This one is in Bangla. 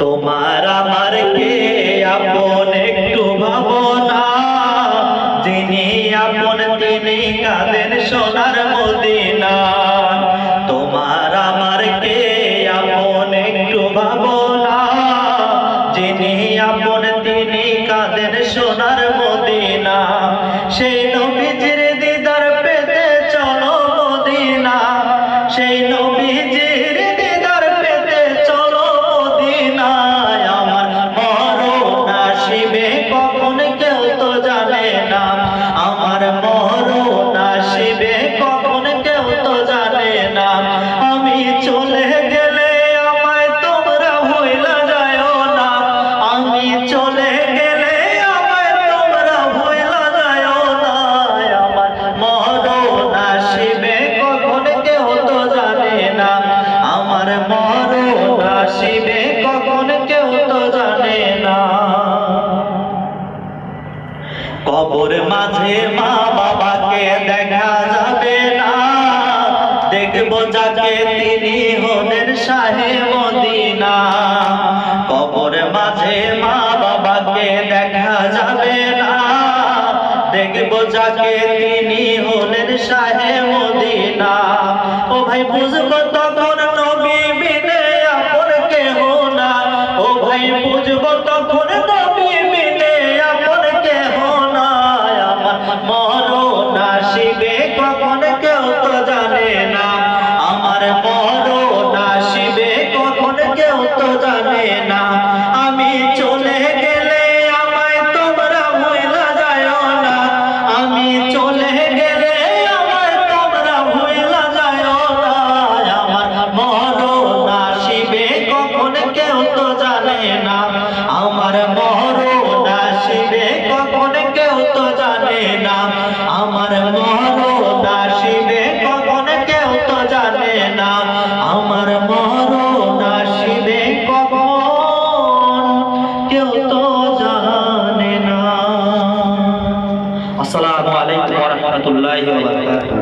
তোমার আমার কে আপন একটু ভাবনা? যিনি আপন, তিনি কাঁদেন সোনার মদিনা। তোমার আমার কে আপন একটু ভাবনা? যিনি আপন, তিনি কবর মাঝে মা বাবাকে দেখা যাবে না। দেখব যাকে তিনি হলেন শাহে মদিনা। কবর মাঝে মা বাবাকে দেখা যাবে না। দেখব যাকে তিনি হলেন শাহে মদিনা। ও ভাই, বুঝব রহমতুল্লাহ